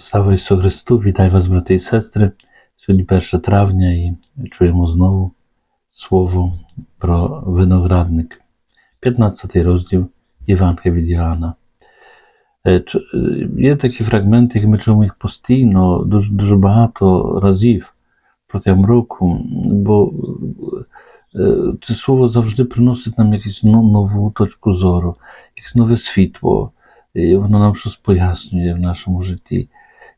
Слава Ісусу Христу, вітаю вас, брати і сестри. Сьогодні 1 травня і чуємо знову слово про виноградник. 15 розділ Євангелія від Іоанна. Е, е, Є такі фрагменти, які ми чуємо їх постійно, дуже, дуже багато разів протягом року, бо е, це слово завжди приносить нам якусь но- нову точку зору, якесь нове світло, і воно нам щось пояснює в нашому житті.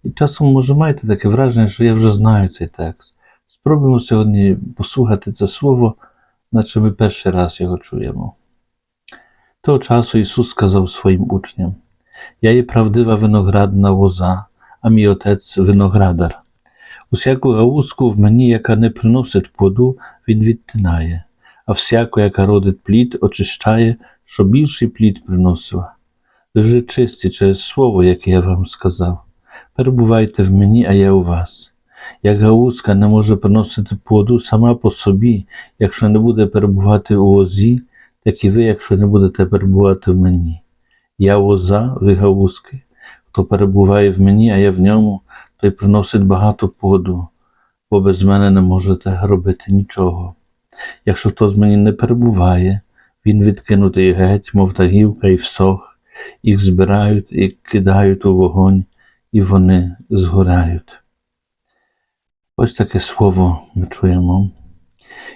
І часом може маєте таке враження, що я вже знаю цей текст. Спробуємо сьогодні послухати це слово, наче ми перший раз його чуємо. Того часу Ісус сказав своїм учням: Я є правдива виноградна лоза, а мій отець виноградар. Усяку гаузку в мені, яка не приносить плоду, він відтинає, а всяку, яка родить плід, очищає, щоб більший плід приносила. Ви вже чисті через слово, яке я вам сказав. Перебувайте в мені, а я у вас. Як гаузка не може приносити плоду сама по собі, якщо не буде перебувати у лозі, так і ви, якщо не будете перебувати в мені. Я лоза, ви гаузки. Хто перебуває в мені, а я в ньому, той приносить багато плоду, бо без мене не можете робити нічого. Якщо хто з мені не перебуває, він відкинутий геть, мов та гілка і всох, їх збирають і кидають у вогонь, і вони згорають. Ось таке слово ми чуємо.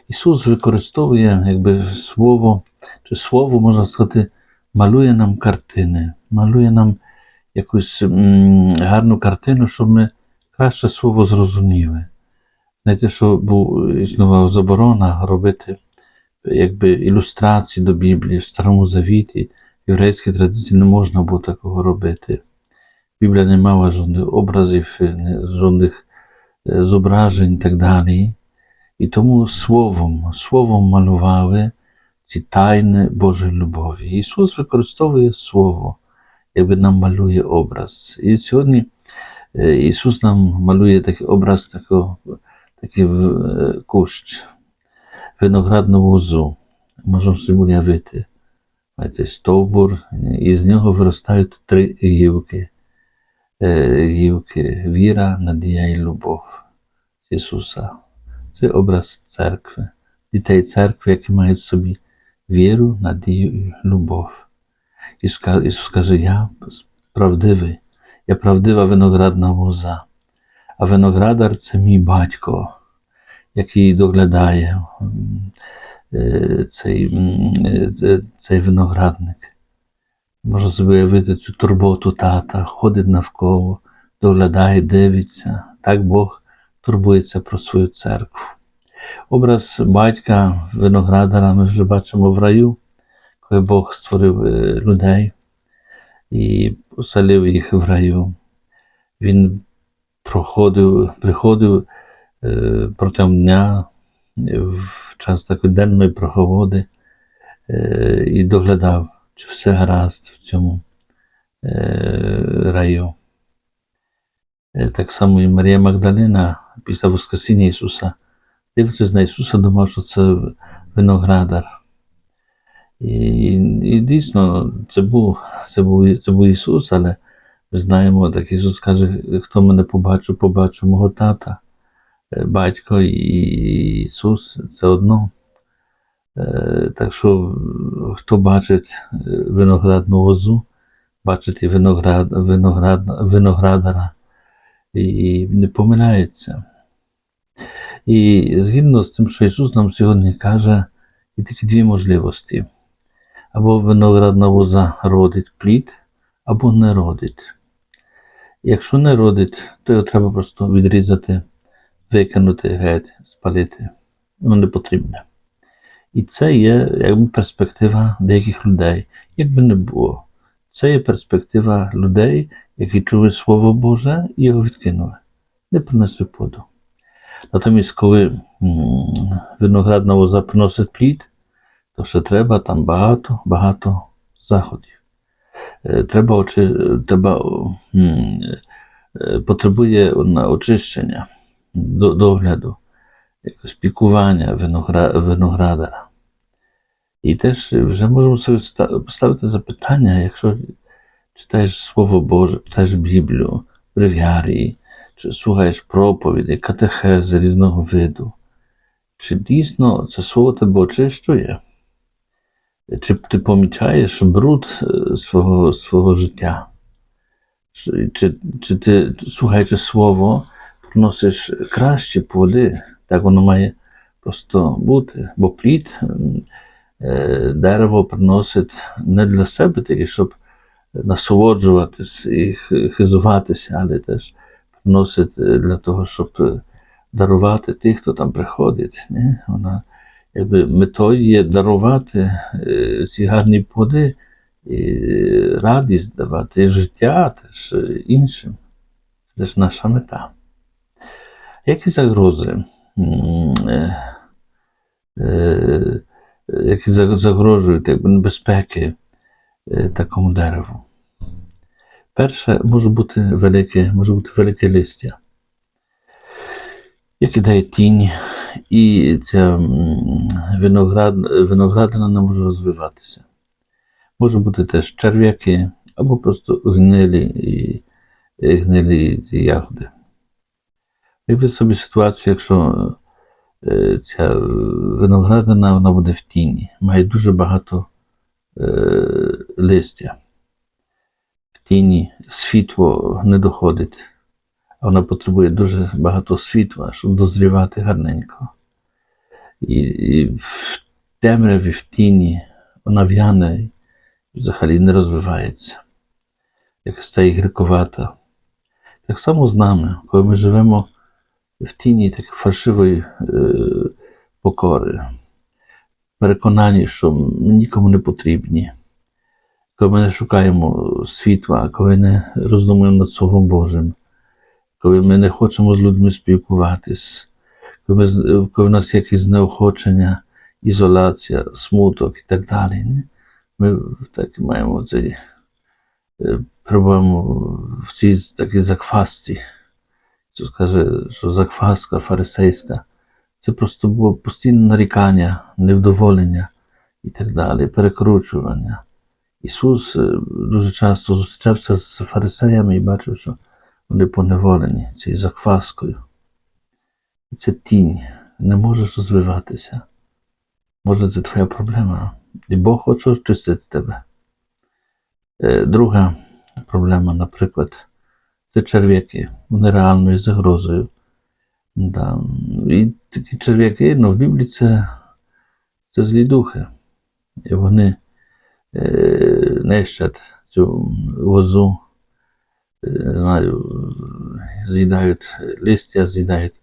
Ісус використовує якби слово, чи слово, можна сказати, малює нам картини, малює нам якусь гарну картину, щоб ми краще слово зрозуміли. Знаєте, що був існувала заборона робити якби ілюстрації до Біблії в Старому Завіті, в єврейській традиції не можна було такого робити. Біблія не мала жодних образів, жодних зображень і так далі. І тому словом, словом малювали ці тайни Божої любові. Ісус використовує Слово, якби нам малює образ. І сьогодні Ісус нам малює такий образ такий кущ, виноградну лозу. Можемо собі уявити. Знаєте, стовбур, і з нього виростають три гілки. Гілки віра, надія і любов Ісуса. Це образ церкви, дітей церкви, які мають в собі віру, надію і любов. Ісус каже, я правдивий, я правдива виноградна лоза, а виноградар це мій батько, який доглядає цей, цей виноградник. Можна собі цю турботу тата, ходить навколо, доглядає, дивиться. Так Бог турбується про свою церкву. Образ батька виноградара ми вже бачимо в раю, коли Бог створив е, людей і поселив їх в раю. Він проходив, приходив е, протягом дня в час такої денної проходи е, і доглядав, чи все гаразд в цьому е, раю. Е, Так само і Марія Магдалина після Воскресіння Ісуса, дивлячись на Ісуса, думав, що це виноградар. І, і дійсно, це був, це, був, це був Ісус, але ми знаємо, так Ісус каже, хто мене побачив, побачив мого тата. Е, Батько і Ісус це одно. Е, Так що, хто бачить е, виноградну лозу, бачить і виноград, виноград, виноградара і не помиляється. І згідно з тим, що Ісус нам сьогодні каже, є такі дві можливості. Або виноградна лоза родить плід, або не родить. Якщо не родить, то його треба просто відрізати, викинути геть, спалити. Воно не потрібне. І це є якби перспектива деяких людей, як би не було. Це є перспектива людей, які чули Слово Боже і його відкинули, не принесли плоду. Натомість, коли виноградна лоза приносить плід, то ще треба там багато, багато заходів. Е, Треба, очи, треба е, потребує очищення, до- догляду, якось пікування виногра, виноградара. І теж вже можемо собі ста- поставити запитання, якщо читаєш Слово Боже, читаєш Біблію, бревіарії, чи слухаєш проповіді, катехези різного виду, чи дійсно це слово тебе очищує? Чи ти помічаєш бруд е, свого, свого життя? Чи, чи, чи ти, слухаючи слово, приносиш кращі плоди, так воно має просто бути, бо плід е, дерево приносить не для себе тільки, щоб насолоджуватись і хизуватися, але теж приносить е, для того, щоб дарувати тих, хто там приходить. Не? Вона якби метою є дарувати е, ці гарні плоди, і радість давати, і життя теж іншим. Це ж наша мета. Які загрози? М, е, е, Які загрожують якби, небезпеки е, такому дереву? Перше, може бути велике, може бути велике листя, яке дає тінь, і ця виноград, виноградина не може розвиватися. Може бути теж черв'яки або просто гнилі і, гнилі ягоди. Уявіть собі ситуацію, якщо е, ця виноградина вона буде в тіні, має дуже багато е, листя. В тіні світло не доходить, а вона потребує дуже багато світла, щоб дозрівати гарненько. І, і в темряві, в тіні вона в'яне і взагалі не розвивається, як стає гірковата. Так само з нами, коли ми живемо в тіні такої фальшивої покори, переконані, що ми нікому не потрібні, коли ми не шукаємо світла, коли не роздумуємо над Словом Божим, коли ми не хочемо з людьми спілкуватись, коли, ми, коли в нас є якісь знеохочення, ізоляція, смуток і так далі. Ні? Ми так маємо цей, перебуваємо в цій такій заквасці. Каже, що закваска фарисейська це просто було постійне нарікання, невдоволення і так далі, перекручування. Ісус е, дуже часто зустрічався з фарисеями і бачив, що вони поневолені цією закваскою. І це тінь, не можеш розвиватися. Може, це твоя проблема. І Бог хоче очистити тебе. Е, Друга проблема, наприклад, це черв'яки. Вони реальною загрозою. Да. І такі черв'яки, ну, в Біблії це, це злі духи. І вони е, нищать цю лозу, е, знаю, з'їдають листя, з'їдають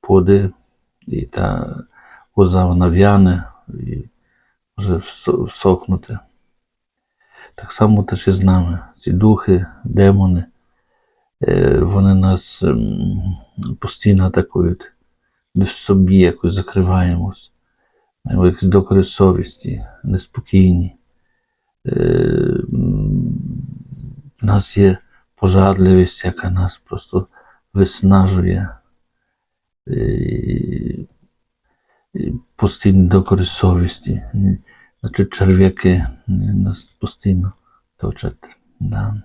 плоди, і та лоза вона в'яне і може всо- всохнути. Так само теж і з нами. Ці духи, демони, вони нас ем, постійно атакують. Ми в собі якось закриваємось, маємо якісь докори совісті, неспокійні. Е, м, В нас є пожадливість, яка нас просто виснажує. Е, постійні докори совісті. Значить, черв'яки нас постійно точать. Да.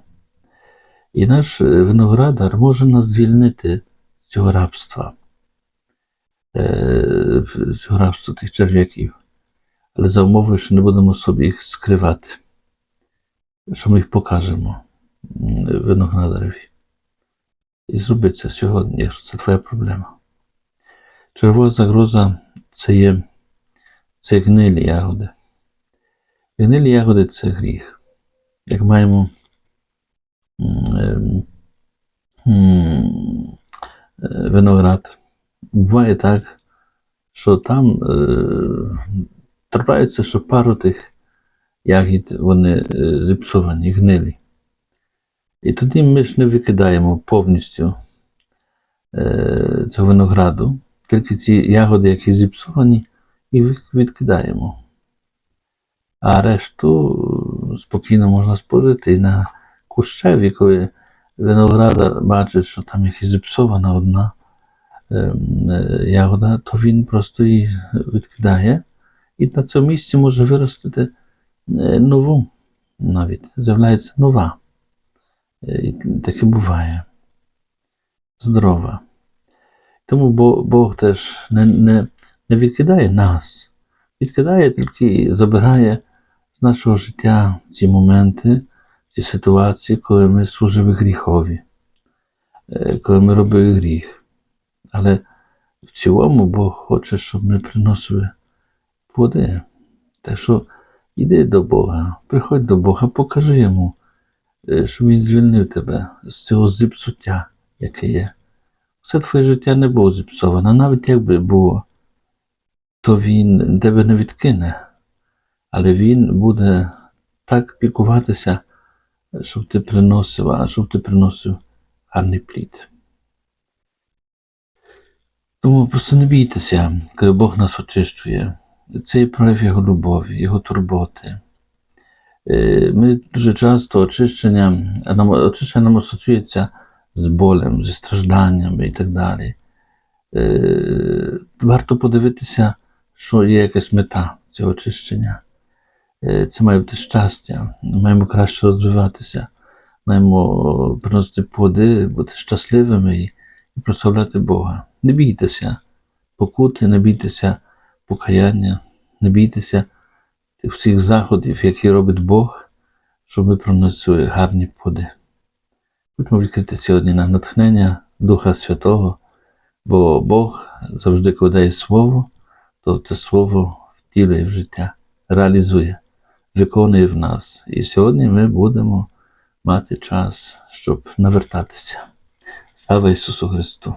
І наш е, виноградар може нас звільнити з цього рабства, е, з цього рабства тих черв'яків. Але за умовою, що не будемо собі їх скривати, що ми їх покажемо м, виноградареві. І зроби це сьогодні, якщо це твоя проблема. Червона загроза це є це гнилі ягоди. Гнилі ягоди це гріх. Як маємо виноград, буває так, що там е, трапляється, що пару тих ягід вони е, зіпсовані, гнилі. І тоді ми ж не викидаємо повністю е, цього винограду, тільки ці ягоди, які зіпсовані, і відкидаємо. А решту е, спокійно можна спожити і на кущеві, коли виноградар бачить, що там якась зіпсована одна ем, е, ягода, то він просто її відкидає, і на цьому місці може виростити е, нову навіть. З'являється нова. Е, і Таке буває. здорова. Тому Бо- Бог теж не, не, не відкидає нас, відкидає тільки забирає з нашого життя ці моменти, ці ситуації, коли ми служили гріхові, е, коли ми робили гріх. Але в цілому Бог хоче, щоб ми приносили плоди. Так що йди до Бога, приходь до Бога, покажи йому, е, щоб Він звільнив тебе з цього зіпсуття, яке є. Все твоє життя не було зіпсоване, навіть якби було, то він тебе не відкине, але він буде так пікуватися, щоб ти приносив, а щоб ти приносив гарний плід. Тому просто не бійтеся, коли Бог нас очищує. Це є прояв Його любові, Його турботи. Е, Ми дуже часто очищення, нам, очищення нам асоціюється з болем, зі стражданнями і так далі. Е, Варто подивитися, що є якась мета цього очищення. Е, Це має бути щастя, маємо краще розвиватися, маємо приносити плоди, бути щасливими і, прославляти Бога. Не бійтеся покути, не бійтеся покаяння, не бійтеся тих всіх заходів, які робить Бог, щоб ми приносили гарні плоди. Будьмо відкриті сьогодні на натхнення Духа Святого, бо Бог завжди, коли слово, то це слово втілює в життя, реалізує, виконує в нас. І сьогодні ми будемо мати час, щоб навертатися. Слава Ісусу Христу!